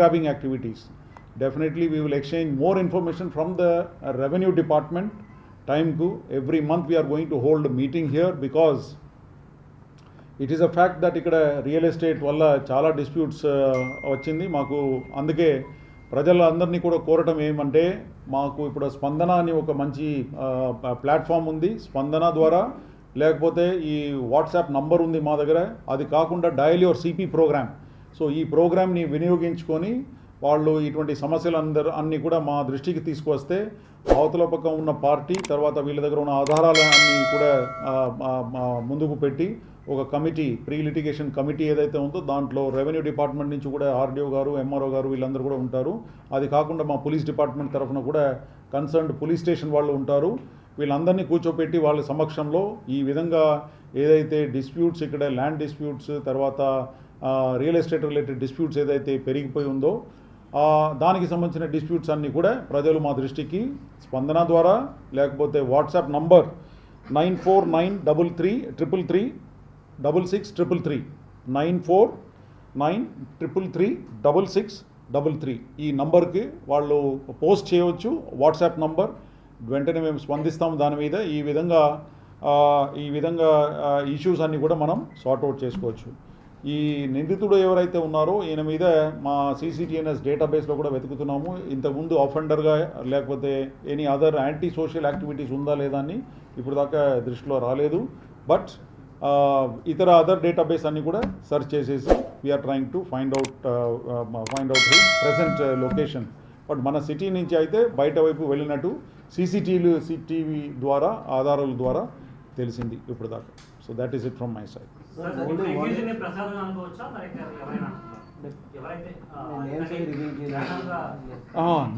grabbing activities. Definitely we will exchange more information from the revenue department టైంకు every month we're going to hold meeting here because it is a fact that ఇక్కడ real estate వల్ల చాలా disputes uh, వచ్చింది. మాకు అందుకే ప్రజలందరినీ కూడా కోరటం ఏమంటే మాకు ఇప్పుడు స్పందన అని ఒక మంచి uh, ప్లాట్ఫామ్ ఉంది. స్పందన ద్వారా లేకపోతే ఈ వాట్సాప్ నంబర్ ఉంది మా దగ్గర. అది కాకుండా dial your CP program so ఈ ప్రోగ్రామ్ని వినియోగించుకొని వాళ్ళు ఇటువంటి సమస్యలు అందరూ అన్నీ కూడా మా దృష్టికి తీసుకొస్తే అవతల పక్క ఉన్న పార్టీ తర్వాత వీళ్ళ దగ్గర ఉన్న ఆధారాలన్నీ కూడా ముందుకు పెట్టి ఒక కమిటీ ప్రీ లిటిగేషన్ కమిటీ ఏదైతే ఉందో దాంట్లో రెవెన్యూ డిపార్ట్మెంట్ నుంచి కూడా ఆర్డీఓ గారు ఎంఆర్ఓ గారు వీళ్ళందరూ కూడా ఉంటారు. అది కాకుండా మా పోలీస్ డిపార్ట్మెంట్ తరఫున కూడా కన్సర్న్డ్ పోలీస్ స్టేషన్ వాళ్ళు ఉంటారు. వీళ్ళందరినీ కూర్చోపెట్టి వాళ్ళ సమక్షంలో ఈ విధంగా ఏదైతే డిస్ప్యూట్స్ ఇక్కడ ల్యాండ్ డిస్ప్యూట్స్ తర్వాత రియల్ ఎస్టేట్ రిలేటెడ్ డిస్ప్యూట్స్ ఏదైతే పెరిగిపోయి ఉందో దానికి సంబంధించిన డిస్ప్యూట్స్ అన్నీ కూడా ప్రజలు మా దృష్టికి స్పందన ద్వారా లేకపోతే WhatsApp number nine four nine double three triple three double six triple three nine four nine triple three double six double three ఈ నంబర్కి వాళ్ళు పోస్ట్ చేయవచ్చు. వాట్సాప్ నంబర్ వెంటనే మేము స్పందిస్తాము దాని మీద. ఈ విధంగా ఈ విధంగా ఇష్యూస్ అన్నీ కూడా మనం సార్ట్అవుట్ చేసుకోవచ్చు. ఈ నిందితుడు ఎవరైతే ఉన్నారో ఈయన మీద మా సీసీటీఎన్ఎస్ డేటాబేస్లో కూడా వెతుకుతున్నాము. ఇంతకుముందు ఆఫెండర్గా లేకపోతే any other anti social activities ఉందా లేదా అని ఇప్పుడు దాకా దృష్టిలో రాలేదు. బట్ ఇతర అదర్ డేటాబేస్ అన్ని కూడా సెర్చ్ చేసేసి we're trying to find out find out his present location but మన సిటీ నుంచి అయితే బయట వైపు వెళ్ళినట్టు సీసీటీవీలు సిటీవీ ద్వారా ఆధారాల ద్వారా తెలిసింది ఇప్పుడు దాకా so that is it from my side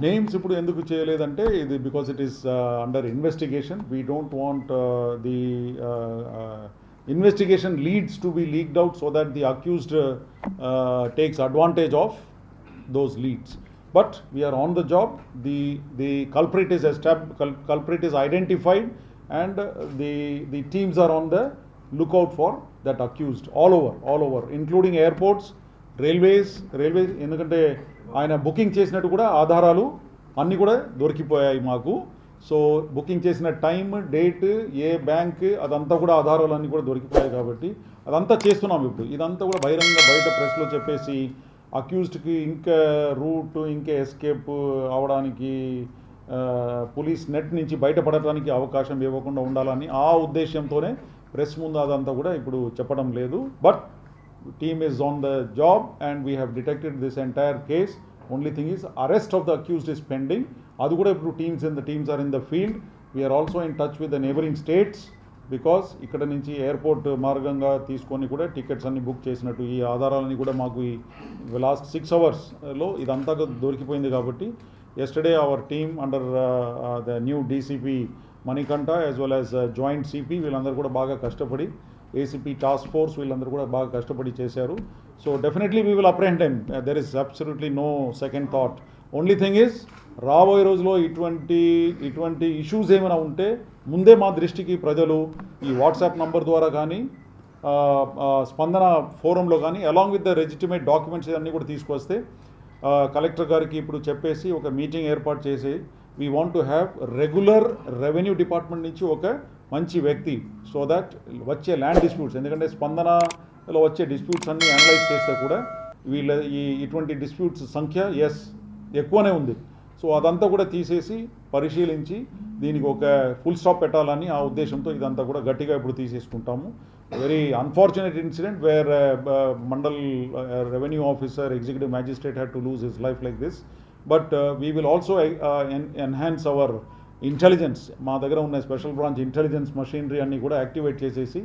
names ఇప్పుడు ఎందుకు చేయలేదంటే ఇది because it is under investigation we don't want the investigation leads to be leaked out so that the accused takes advantage of those leads. But we are on the job. The the culprit is established. culprit is identified, and uh, the the teams are on the lookout for that accused all over, all over, including airports, railways railway ఎందుకంటే ఆయన booking చేసినట్టు కూడా ఆధారాలు అన్నీ కూడా దొరికిపోయాయి మాకు. So booking చేసిన టైం డేట్ ఏ బ్యాంక్ అదంతా కూడా ఆధారాలు అన్నీ కూడా దొరికిపోయాయి కాబట్టి అదంతా చేస్తున్నాం ఇప్పుడు. ఇదంతా కూడా బహిరంగ బయట ప్రెస్లో చెప్పేసి అక్యూజ్డ్కి ఇంకా రూట్ ఇంకా ఎస్కేప్ అవడానికి పోలీస్ నెట్ నుంచి బయటపడటానికి అవకాశం ఇవ్వకుండా ఉండాలని ఆ ఉద్దేశంతోనే ప్రెస్ ముందు అదంతా కూడా ఇప్పుడు చెప్పడం లేదు. But team is on the job and we have detected this entire case only thing is arrest of the accused is pending అది కూడా ఇప్పుడు teams in the teams are in the field we're also in touch with the neighbouring states because ఇక్కడ నుంచి airport మార్గంగా తీసుకొని కూడా tickets అన్ని book చేసినట్టు ఈ ఆధారాలని కూడా మాకు ఈ లాస్ట్ సిక్స్ అవర్స్లో ఇదంతా దొరికిపోయింది కాబట్టి yesterday our team under the new DCP Manikanta as well as joint CP వీళ్ళందరూ కూడా బాగా కష్టపడి ఏసీపీ టాస్క్ ఫోర్స్ వీళ్ళందరూ కూడా బాగా కష్టపడి చేశారు. So definitely we will apprehend time there is absolutely no second thought only thing is రాబోయే రోజులో ఇటువంటి ఇటువంటి ఇష్యూస్ ఏమైనా ఉంటే ముందే మా దృష్టికి ప్రజలు ఈ వాట్సాప్ నంబర్ ద్వారా కానీ స్పందన ఫోరంలో కానీ along with the legitimate documents అన్నీ కూడా తీసుకొస్తే కలెక్టర్ గారికి ఇప్పుడు చెప్పేసి ఒక మీటింగ్ ఏర్పాటు చేసి we want to have regular revenue department నుంచి ఒక మంచి వ్యక్తి సో దట్ వచ్చే ల్యాండ్ డిస్ప్యూట్స్ ఎందుకంటే స్పందనలో వచ్చే డిస్ప్యూట్స్ అన్ని అనలైజ్ చేస్తే కూడా వీళ్ళ ఈ ఇటువంటి డిస్ప్యూట్స్ సంఖ్య ఎస్ ఎక్కువనే ఉంది. సో అదంతా కూడా తీసేసి పరిశీలించి దీనికి ఒక ఫుల్ స్టాప్ పెట్టాలని ఆ ఉద్దేశంతో ఇదంతా కూడా గట్టిగా ఇప్పుడు తీసేసుకుంటాము. Very unfortunate incident where mandal revenue officer executive magistrate had to lose his life like this but we will also enhance our intelligence మా దగ్గర ఉన్న స్పెషల్ బ్రాంచ్ ఇంటెలిజెన్స్ మషీనరీ అన్ని కూడా యాక్టివేట్ చేసేసి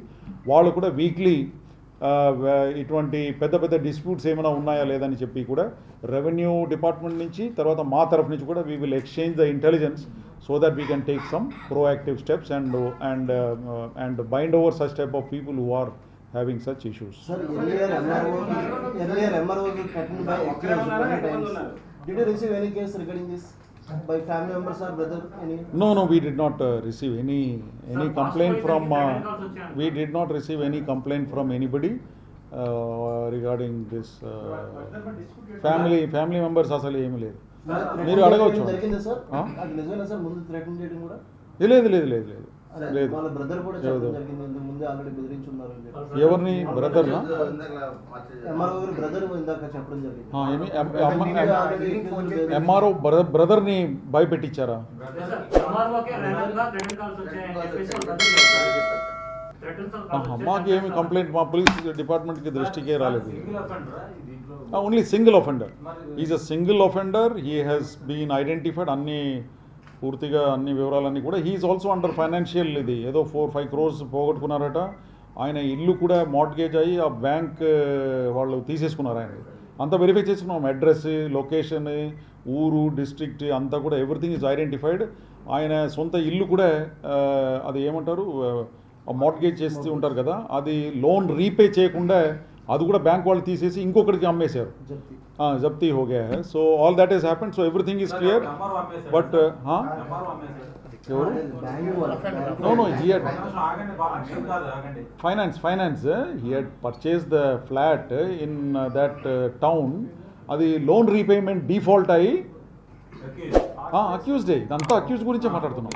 వాళ్ళు కూడా వీక్లీ ఇటువంటి పెద్ద పెద్ద డిస్ప్యూట్స్ ఏమైనా ఉన్నాయా లేదని చెప్పి కూడా రెవెన్యూ డిపార్ట్మెంట్ నుంచి తర్వాత మా తరఫు నుంచి కూడా we will exchange the intelligence so that we can take some proactive steps and and and bind over such type of people who are having such issues Sir, earlier earlier threatened by. Did you receive any case regarding this by family members or brother, any? No, no, we did not uh, receive any, any Sir, complaint from, uh, we did not receive any complaint from anybody uh, regarding this uh, family, family members అసలు ఏమీ లేదు మీరు అడగవచ్చు లేదు లేదు లేదు లేదు లేదు. వాళ్ళ బ్రదర్ కూడా లేదు. చెప్పడం జరిగింది. ఇంతకు ముందే ఆల్రెడీ బెదిరించున్నారు అని చెప్పి. ఎవరిని బ్రదర్ ఎంఆర్ఓ భయపెట్టించారా? Calls ఆహా, వచ్చాయని మాకేమి కంప్లైంట్ మా పోలీస్ డిపార్ట్మెంట్కి దృష్టికే రాలేదు. Only single offender is a single offender he has been identified అన్ని పూర్తిగా అన్ని వివరాలన్నీ కూడా. హీఈస్ ఆల్సో అండర్ ఫైనాన్షియల్ ఇది. ఏదో ఫోర్ ఫైవ్ క్రోర్స్ పోగొట్టుకున్నారట. ఆయన ఇల్లు కూడా మార్ట్గేజ్ అయ్యి ఆ బ్యాంక్ వాళ్ళు తీసేసుకున్నారు ఆయన. అంతా వెరిఫై చేసుకున్నాం. అడ్రస్ లొకేషన్ ఊరు డిస్ట్రిక్ట్ అంతా కూడా ఎవ్రీథింగ్ ఈజ్ ఐడెంటిఫైడ్ ఆయన సొంత ఇల్లు కూడా అది ఏమంటారు? మార్ట్గేజ్ చేస్తూ ఉంటారు కదా. అది లోన్ రీపే చేయకుండా అది కూడా బ్యాంక్ వాళ్ళు తీసేసి ఇంకొకరికి అమ్మేశారు. హో హోగా so all that is happen so everything is clear but ఎవరు? No here finance finance here purchase the flat in that town అది లోన్ రీపేమెంట్ డిఫాల్ట్ అయ్యి అక్యూజ్డే ఇదంతా అక్యూజ్ గురించే మాట్లాడుతున్నాం.